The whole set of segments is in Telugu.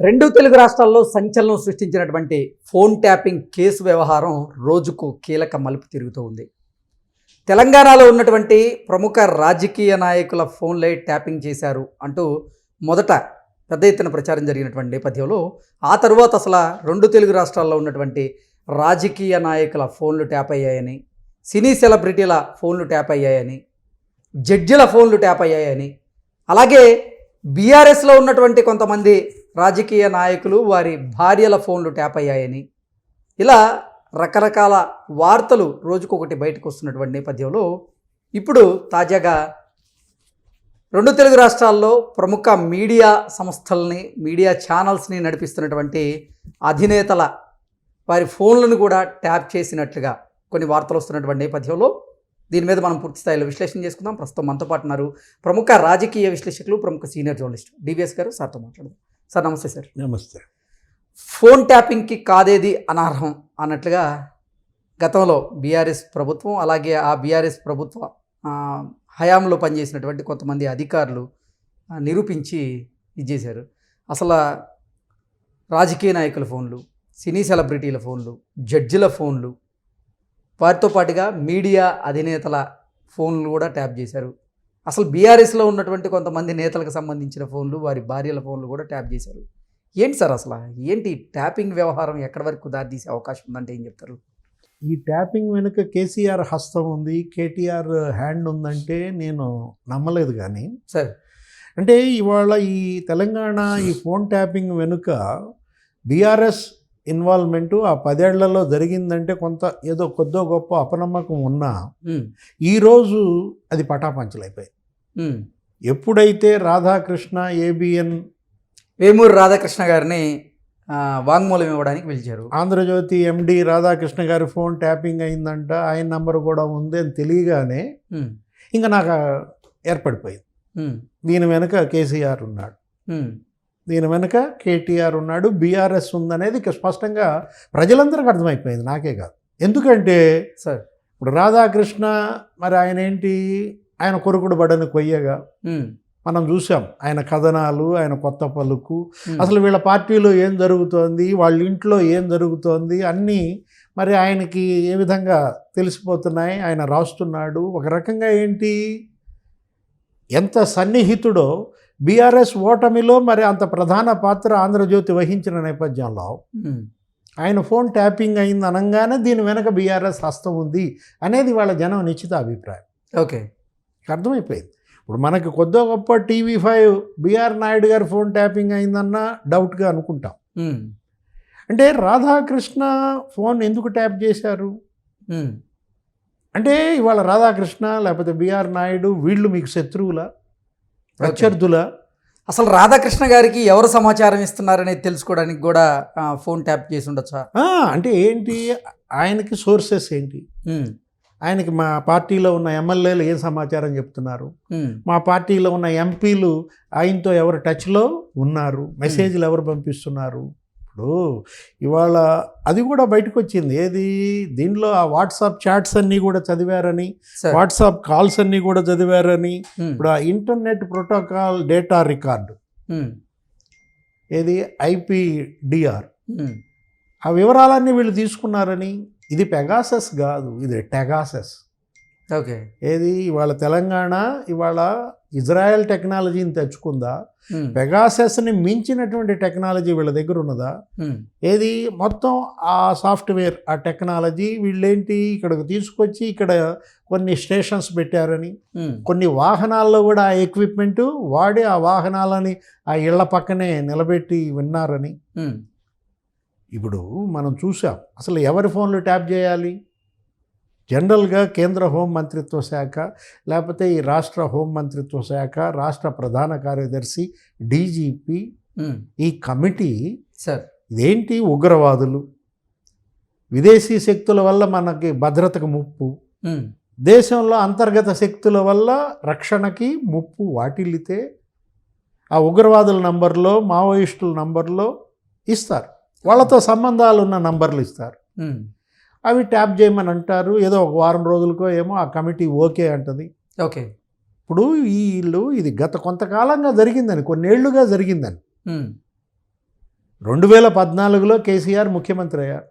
రెండు తెలుగు రాష్ట్రాల్లో సంచలనం సృష్టించినటువంటి ఫోన్ ట్యాపింగ్ కేసు వ్యవహారం రోజుకు కీలక మలుపు తిరుగుతూ ఉంది. తెలంగాణలో ఉన్నటువంటి ప్రముఖ రాజకీయ నాయకుల ఫోన్లే ట్యాపింగ్ చేశారు అంటూ మొదట పెద్ద ఎత్తున ప్రచారం జరిగినటువంటి నేపథ్యంలో ఆ తరువాత అసలు రెండు తెలుగు రాష్ట్రాల్లో ఉన్నటువంటి రాజకీయ నాయకుల ఫోన్లు ట్యాప్ అయ్యాయని సినీ సెలబ్రిటీల ఫోన్లు ట్యాప్ అయ్యాయని జడ్జిల ఫోన్లు ట్యాప్ అయ్యాయని అలాగే బీఆర్ఎస్లో ఉన్నటువంటి కొంతమంది రాజకీయ నాయకులు వారి భార్యల ఫోన్లు ట్యాప్ అయ్యాయని. ఇలా రకరకాల వార్తలు రోజుకొకటి బయటకు వస్తున్నటువంటి నేపథ్యంలో ఇప్పుడు తాజాగా రెండు తెలుగు రాష్ట్రాల్లో ప్రముఖ మీడియా సంస్థల్ని మీడియా ఛానల్స్ని నడిపిస్తున్నటువంటి అధినేతల వారి ఫోన్లను కూడా ట్యాప్ చేసినట్లుగా కొన్ని వార్తలు వస్తున్నటువంటి నేపథ్యంలో దీని మీద మనం పూర్తి స్థాయిలో విశ్లేషణ చేసుకుందాం. ప్రస్తుతం మనతో పాటు ఉన్నారు ప్రముఖ రాజకీయ విశ్లేషకులు ప్రముఖ సీనియర్ జర్నలిస్ట్ డివిఎస్ గారు. సార్తో మాట్లాడదాం. సార్ నమస్తే సార్. నమస్తే. ఫోన్ ట్యాపింగ్కి కాదేది అనర్హం అన్నట్లుగా గతంలో బీఆర్ఎస్ ప్రభుత్వం అలాగే ఆ బీఆర్ఎస్ ప్రభుత్వ హయాంలో పనిచేసినటువంటి కొంతమంది అధికారులు నిరూపించి ఇచ్చేశారు. అసలు రాజకీయ నాయకుల ఫోన్లు సినీ సెలబ్రిటీల ఫోన్లు జడ్జిల ఫోన్లు వారితో పాటుగా మీడియా అధినేతల ఫోన్లు కూడా ట్యాప్ చేశారు. అసలు బీఆర్ఎస్లో ఉన్నటువంటి కొంతమంది నేతలకు సంబంధించిన ఫోన్లు వారి భార్యల ఫోన్లు కూడా ట్యాప్ చేశారు. ఏంటి సార్ అసలు? ఏంటి ట్యాపింగ్ వ్యవహారం? ఎక్కడి వరకు దారితీసే అవకాశం ఉందంటే ఏం చెప్తారు? ఈ ట్యాపింగ్ వెనుక కేసీఆర్ హస్తం ఉంది కేటీఆర్ హ్యాండ్ ఉందంటే నేను నమ్మలేదు కానీ సార్. అంటే ఇవాళ ఈ తెలంగాణ ఈ ఫోన్ ట్యాపింగ్ వెనుక బీఆర్ఎస్ ఇన్వాల్వ్మెంటు ఆ పదేళ్ళలో జరిగిందంటే కొంత ఏదో కొద్దో గొప్ప అపనమ్మకం ఉన్నా ఈరోజు అది పటాపంచలైపోయింది. ఎప్పుడైతే రాధాకృష్ణ ఏబిఎన్ వేమూరి రాధాకృష్ణ గారిని వాంగ్మూలం ఇవ్వడానికి పిలిచారు. ఆంధ్రజ్యోతి ఎండి రాధాకృష్ణ గారి ఫోన్ ట్యాపింగ్ అయిందంట ఆయన నంబర్ కూడా ఉంది అని తెలియగానే ఇంకా నాకు ఏర్పడిపోయింది. దీని వెనుక కేసీఆర్ ఉన్నాడు. దీని వెనుక కేటీఆర్ ఉన్నాడు బీఆర్ఎస్ ఉందనేది ఇక స్పష్టంగా ప్రజలందరికీ అర్థమైపోయింది నాకే కాదు. ఎందుకంటే సార్. ఇప్పుడు రాధాకృష్ణ మరి ఆయన ఏంటి? ఆయన కొరుకుడు బడని కొయ్యగా. మనం చూసాం ఆయన కథనాలు ఆయన కొత్త పలుకు. అసలు వీళ్ళ పార్టీలో ఏం జరుగుతోంది వాళ్ళ ఇంట్లో ఏం జరుగుతోంది అన్నీ మరి ఆయనకి ఏ విధంగా తెలిసిపోతున్నాయి ఆయన రాస్తున్నాడు. ఒక రకంగా ఏంటి? ఎంత సన్నిహితుడో బీఆర్ఎస్ ఓటమిలో మరి అంత ప్రధాన పాత్ర ఆంధ్రజ్యోతి వహించిన నేపథ్యంలో ఆయన ఫోన్ ట్యాపింగ్ అయింది అనగానే దీని వెనక బీఆర్ఎస్ హస్తం ఉంది అనేది వాళ్ళ జనం నిశ్చిత అభిప్రాయం. ఓకే. అర్థమైపోయింది. ఇప్పుడు మనకి కొద్దో గొప్ప టీవీ ఫైవ్ బీఆర్ నాయుడు గారి ఫోన్ ట్యాపింగ్ అయిందన్న డౌట్గా అనుకుంటాం. అంటే రాధాకృష్ణ ఫోన్ ఎందుకు ట్యాప్ చేశారు? అంటే ఇవాళ రాధాకృష్ణ లేకపోతే బీఆర్ నాయుడు వీళ్ళు మీకు శత్రువులా? ప్రత్యర్థులా అసలు రాధాకృష్ణ గారికి ఎవరు సమాచారం ఇస్తున్నారనేది తెలుసుకోవడానికి కూడా ఫోన్ ట్యాప్ చేసి ఉండొచ్చా? అంటే ఏంటి ఆయనకి సోర్సెస్ ఏంటి? ఆయనకి మా పార్టీలో ఉన్న ఎమ్మెల్యేలు ఏం సమాచారం చెప్తున్నారు? మా పార్టీలో ఉన్న ఎంపీలు ఆయనతో ఎవరు టచ్లో ఉన్నారు? మెసేజ్లు ఎవరు పంపిస్తున్నారు? ఇప్పుడు ఇవాళ అది కూడా బయటకు వచ్చింది ఏది? దీనిలో ఆ వాట్సాప్ చాట్స్ అన్నీ కూడా చదివారని వాట్సాప్ కాల్స్ అన్నీ కూడా చదివారని ఉమ్, ఇప్పుడు ఆ ఇంటర్నెట్ ప్రోటోకాల్ డేటా రికార్డు. ఉమ్, ఏది? ఐపీడిఆర్. ఉమ్, ఆ వివరాలన్నీ వీళ్ళు తీసుకున్నారని. ఇది పెగాసస్ కాదు ఇది టెగాసస్. ఓకే. ఏది? ఇవాళ తెలంగాణ ఇవాళ ఇజ్రాయెల్ టెక్నాలజీని తెచ్చుకుందా? పెగాసస్ని మించినటువంటి టెక్నాలజీ వీళ్ళ దగ్గర ఉన్నదా? ఏది? మొత్తం ఆ సాఫ్ట్వేర్ ఆ టెక్నాలజీ వీళ్ళేంటి? ఇక్కడికి తీసుకొచ్చి ఇక్కడ కొన్ని స్టేషన్స్ పెట్టారని కొన్ని వాహనాల్లో కూడా ఆ ఎక్విప్మెంట్ వాడి ఆ వాహనాలని ఆ ఇళ్ళ పక్కనే నిలబెట్టి విన్నారని. ఇప్పుడు మనం చూసాం. అసలు ఎవరి ఫోన్లు ట్యాప్ చేయాలి? జనరల్గా కేంద్ర హోం మంత్రిత్వ శాఖ లేకపోతే ఈ రాష్ట్ర హోం మంత్రిత్వ శాఖ రాష్ట్ర ప్రధాన కార్యదర్శి డీజీపీ ఈ కమిటీ సార్. ఇదేంటి ఉగ్రవాదులు? విదేశీ శక్తుల వల్ల మనకి భద్రతకు ముప్పు. దేశంలో అంతర్గత శక్తుల వల్ల రక్షణకి ముప్పు వాటిల్లితే ఆ ఉగ్రవాదుల నంబర్లో మావోయిస్టుల నంబర్లో ఇస్తారు. వాళ్ళతో సంబంధాలు ఉన్న నంబర్లు ఇస్తారు. అవి ట్యాప్ చేయమని అంటారు. ఏదో ఒక వారం రోజులకో ఏమో ఆ కమిటీ ఓకే అంటది. ఓకే. ఇప్పుడు వీళ్ళు ఇది గత కొంతకాలంగా జరిగిందని కొన్నేళ్ళుగా జరిగిందని. రెండు వేల పద్నాలుగులో కేసీఆర్ ముఖ్యమంత్రి అయ్యారు.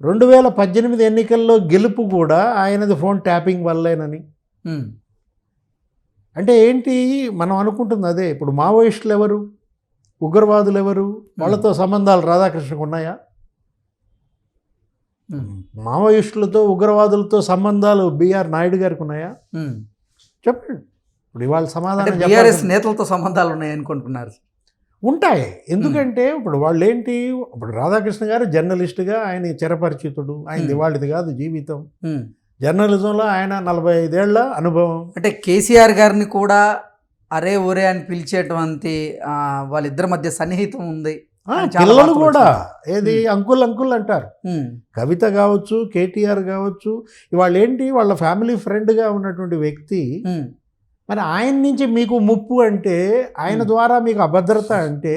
రెండు వేల పద్దెనిమిది ఎన్నికల్లో గెలుపు కూడా ఆయనది ఫోన్ ట్యాపింగ్ వల్లేనని. అంటే ఏంటి? మనం అనుకుంటుంది అదే. ఇప్పుడు మావోయిస్టులు ఎవరు? ఉగ్రవాదులు ఎవరు? వాళ్ళతో సంబంధాలు రాధాకృష్ణకు ఉన్నాయా? మావోయిస్టులతో ఉగ్రవాదులతో సంబంధాలు బిఆర్ నాయుడు గారికి ఉన్నాయా. చెప్పండి. ఇప్పుడు ఇవాళ సమాధానం బీఆర్ఎస్ నేతలతో సంబంధాలు ఉన్నాయి అనుకుంటున్నారు. ఉంటాయి. ఎందుకంటే ఇప్పుడు వాళ్ళు ఏంటి? ఇప్పుడు రాధాకృష్ణ గారు జర్నలిస్ట్గా ఆయన చిరపరిచితుడు ఆయన. వాళ్ళది కాదు జీవితం. జర్నలిజంలో ఆయన నలభై ఐదేళ్ళ అనుభవం. అంటే కేసీఆర్ గారిని కూడా అరే ఒరే అని పిలిచేటువంటి వాళ్ళిద్దరి మధ్య సన్నిహితం ఉంది. పిల్లలు కూడా. ఏది అంకుల్ అంకుల్ అంటారు. కవిత కావచ్చు కేటీఆర్ కావచ్చు ఇవాళ ఏంటి వాళ్ళ ఫ్యామిలీ ఫ్రెండ్గా ఉన్నటువంటి వ్యక్తి మరి ఆయన నుంచి మీకు ముప్పు అంటే ఆయన. ద్వారా మీకు అభద్రత అంటే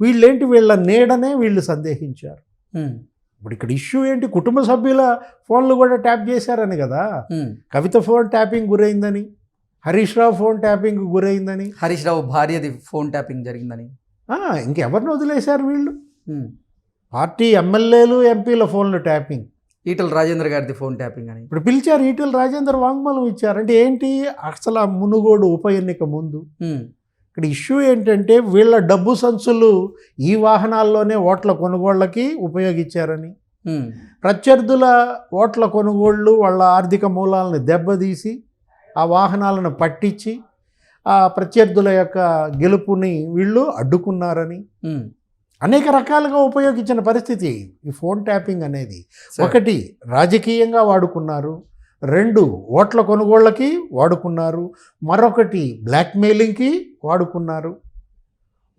వీళ్ళేంటి వీళ్ళ నీడనే వీళ్ళు సందేహించారు. ఇప్పుడు ఇక్కడ ఇష్యూ ఏంటి? కుటుంబ సభ్యుల ఫోన్లు కూడా ట్యాప్ చేశారని కదా. కవిత ఫోన్ ట్యాపింగ్ గురైందని హరీష్ రావు ఫోన్ ట్యాపింగ్ గురైందని. హరీష్ రావు భార్యది ఫోన్ ట్యాపింగ్ జరిగిందని. ఇంకెవరిని వదిలేశారు వీళ్ళు. పార్టీ ఎమ్మెల్యేలు ఎంపీల ఫోన్లు ట్యాపింగ్. ఈటల రాజేంద్ర గారిది ఫోన్ ట్యాపింగ్ అని. ఇప్పుడు పిలిచారు ఈటెల రాజేందర్ వాంగ్మూలం ఇచ్చారు. అంటే ఏంటి? అసలు ఆ మునుగోడు ఉప ఎన్నిక ముందు ఇక్కడ ఇష్యూ ఏంటంటే వీళ్ళ డబ్బు సంచులు ఈ వాహనాల్లోనే ఓట్ల కొనుగోళ్ళకి ఉపయోగించారని. ప్రత్యర్థుల ఓట్ల కొనుగోళ్ళు వాళ్ళ ఆర్థిక మూలాలను దెబ్బతీసి ఆ వాహనాలను పట్టించి ఆ ప్రత్యర్థుల యొక్క గెలుపుని వీళ్ళు అడ్డుకున్నారని. అనేక రకాలుగా ఉపయోగించిన పరిస్థితి ఈ ఫోన్ ట్యాపింగ్ అనేది. ఒకటి రాజకీయంగా వాడుకున్నారు రెండు ఓట్ల కొనుగోళ్ళకి వాడుకున్నారు మరొకటి బ్లాక్మెయిలింగ్కి వాడుకున్నారు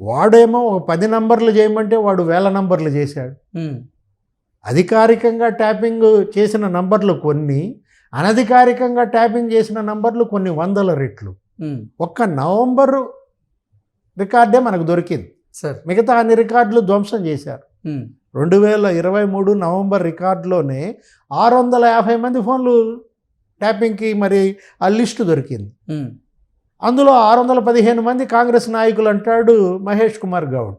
వాడేమో ఒక పది నంబర్లు చేయమంటే వాడు వేల నంబర్లు చేశాడు అధికారికంగా ట్యాపింగ్ చేసిన నంబర్లు కొన్ని అనధికారికంగా ట్యాపింగ్ చేసిన నంబర్లు కొన్ని వందల రెట్లు. ఒక్క నవంబరు రికార్డే మనకు దొరికింది. సరే. మిగతా అన్ని రికార్డులు ధ్వంసం చేశారు. రెండు వేల ఇరవై మూడు నవంబర్ రికార్డులోనే ఆరు వందల యాభై మంది ఫోన్లు ట్యాపింగ్కి మరి ఆ లిస్టు దొరికింది. అందులో ఆరు వందల పదిహేను మంది కాంగ్రెస్ నాయకులు అంటాడు మహేష్ కుమార్ గౌడ్.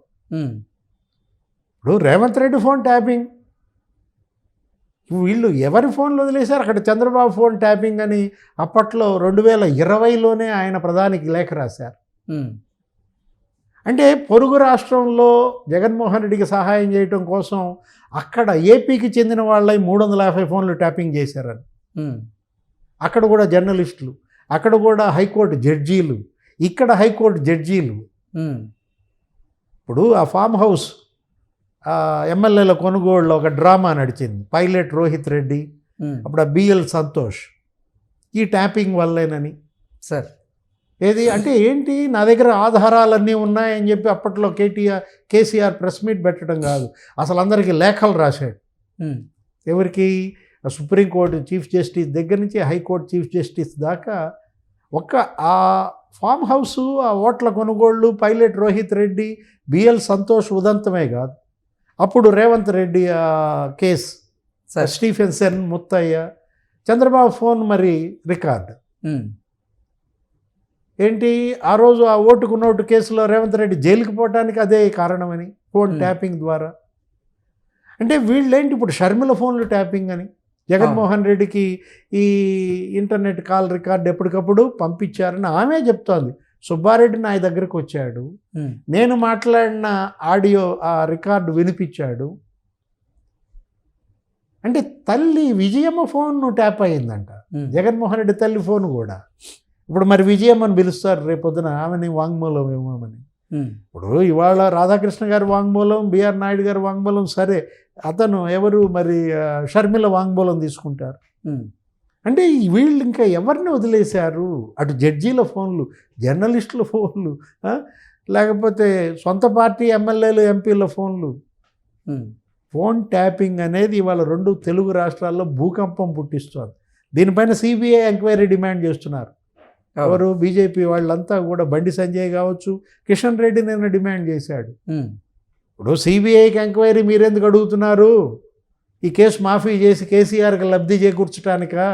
ఇప్పుడు రేవంత్ రెడ్డి ఫోన్ ట్యాపింగ్. వీళ్ళు ఎవరి ఫోన్లు వదిలేశారు? అక్కడ చంద్రబాబు ఫోన్ ట్యాపింగ్ అని అప్పట్లో రెండు వేల ఇరవైలోనే ఆయన ప్రధానికి లేఖ రాశారు. అంటే పొరుగు రాష్ట్రంలో జగన్మోహన్ రెడ్డికి సహాయం చేయటం కోసం అక్కడ ఏపీకి చెందిన వాళ్ళై మూడు వందల యాభై ఫోన్లు ట్యాపింగ్ చేశారని. అక్కడ కూడా జర్నలిస్టులు అక్కడ కూడా హైకోర్టు జడ్జీలు ఇక్కడ హైకోర్టు జడ్జీలు. ఇప్పుడు ఆ ఫామ్ హౌస్ ఎమ్మెల్యేల కొనుగోలులో ఒక డ్రామా నడిచింది. పైలట్ రోహిత్ రెడ్డి. అప్పుడు బిఎల్ సంతోష్. ఈ ట్యాపింగ్ వల్లేనని. సరే. ఏది? అంటే ఏంటి? నా దగ్గర ఆధారాలన్నీ ఉన్నాయని చెప్పి అప్పట్లో కేటీఆర్ కేసీఆర్ ప్రెస్ మీట్ పెట్టడం కాదు. అసలు అందరికీ లేఖలు రాశాడు. ఎవరికి? సుప్రీంకోర్టు చీఫ్ జస్టిస్ దగ్గర నుంచి హైకోర్టు చీఫ్ జస్టిస్ దాకా ఒక్క ఆ ఫామ్ హౌస్ ఆ ఓట్ల కొనుగోళ్ళు పైలట్ రోహిత్ రెడ్డి బిఎల్ సంతోష్ ఉదంతమే కాదు. అప్పుడు రేవంత్ రెడ్డి కేస్. సరే. Stephenson Muthaiah Chandrababu phone మరి రికార్డ్. ఏంటి? ఆ రోజు ఆ ఓటుకు నోటు కేసులో రేవంత్ రెడ్డి జైలుకి పోవటానికి అదే కారణమని ఫోన్. ట్యాపింగ్ ద్వారా. అంటే వీళ్ళేంటి ఇప్పుడు షర్మిల ఫోన్లు ట్యాపింగ్ అని? జగన్మోహన్ రెడ్డికి ఈ ఇంటర్నెట్ కాల్ రికార్డ్ ఎప్పటికప్పుడు పంపించారని ఆమె చెప్తోంది. సుబ్బారెడ్డి నా దగ్గరకు వచ్చాడు. నేను మాట్లాడిన ఆడియో ఆ రికార్డు వినిపించాడు. అంటే తల్లి విజయమ్మ ఫోన్ ట్యాప్ అయ్యిందంట. జగన్మోహన్ రెడ్డి తల్లి ఫోన్ కూడా. ఇప్పుడు మరి విజయమ్మని పిలుస్తారు రేపొద్దున ఆమెని వాంగ్మూలం ఉమ్, ఇప్పుడు ఇవాళ రాధాకృష్ణ గారి వాంగ్మూలం బిఆర్ నాయుడు గారి వాంగ్మూలం సరే అతను ఎవరు మరి షర్మిల వాంగ్మూలం తీసుకుంటారు అంటే ఈ వీళ్ళు ఇంకా ఎవరిని వదిలేశారు? అటు జడ్జీల ఫోన్లు జర్నలిస్టుల ఫోన్లు లేకపోతే సొంత పార్టీ ఎమ్మెల్యేలు ఎంపీల ఫోన్లు. ఫోన్ ట్యాపింగ్ అనేది ఇవాళ రెండు తెలుగు రాష్ట్రాల్లో భూకంపం పుట్టిస్తోంది. దీనిపైన సిబిఐ ఎంక్వైరీ డిమాండ్ చేస్తున్నారు. ఎవరు? బీజేపీ వాళ్ళంతా కూడా బండి సంజయ్ కావచ్చు కిషన్ రెడ్డి నిన్న డిమాండ్ చేశాడు. ఇప్పుడు సిబిఐకి ఎంక్వైరీ మీరెందుకు అడుగుతున్నారు? ఈ కేసు మాఫీ చేసి కేసీఆర్కి లబ్ధి చేకూర్చడానికా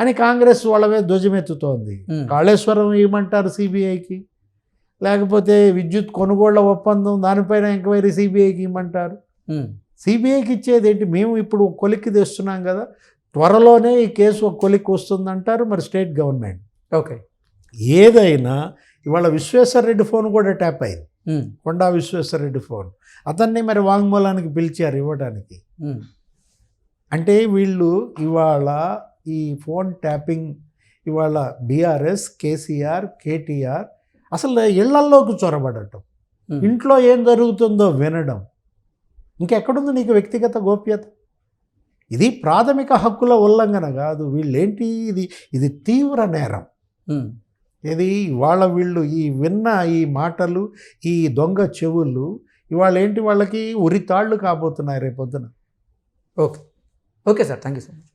అని కాంగ్రెస్ వాళ్ళ మీద ధ్వజమెత్తుతోంది. కాళేశ్వరం ఇవ్వమంటారు సిబిఐకి? లేకపోతే విద్యుత్ కొనుగోళ్ళ ఒప్పందం దానిపైన ఎంక్వైరీ సిబిఐకి ఉమ్, సిబిఐకి ఇచ్చేది ఏంటి మేము ఇప్పుడు కొలిక్కి తెస్తున్నాం కదా త్వరలోనే ఈ కేసు ఒక కొలిక్కి వస్తుందంటారు మరి స్టేట్ గవర్నమెంట్. ఓకే. ఏదైనా ఇవాళ విశ్వేశ్వరరెడ్డి ఫోన్ కూడా ట్యాప్ అయింది. కొండా విశ్వేశ్వరరెడ్డి ఫోన్. అతన్ని మరి వాంగ్మూలానికి పిలిచారు ఇవ్వడానికి అంటే వీళ్ళు ఇవాళ ఈ ఫోన్ ట్యాపింగ్ ఇవాళ బీఆర్ఎస్ కేసీఆర్ కేటీఆర్ అసలు ఇళ్ళల్లోకి చొరబడటం. ఉమ్. ఇంట్లో ఏం జరుగుతుందో వినడం. ఇంకెక్కడుంది నీకు వ్యక్తిగత గోప్యత? ఇది ప్రాథమిక హక్కుల ఉల్లంఘన కాదు. వీళ్ళేంటి ఇది? ఇది తీవ్ర నేరం. ఇది ఇవాళ వీళ్ళు ఈ విన్న ఈ మాటలు ఈ దొంగ చెవులు ఇవాళ ఏంటి వాళ్ళకి ఉరితాళ్ళు కాబోతున్నాయి రేపొద్దున? Okay. okay sir thank you so much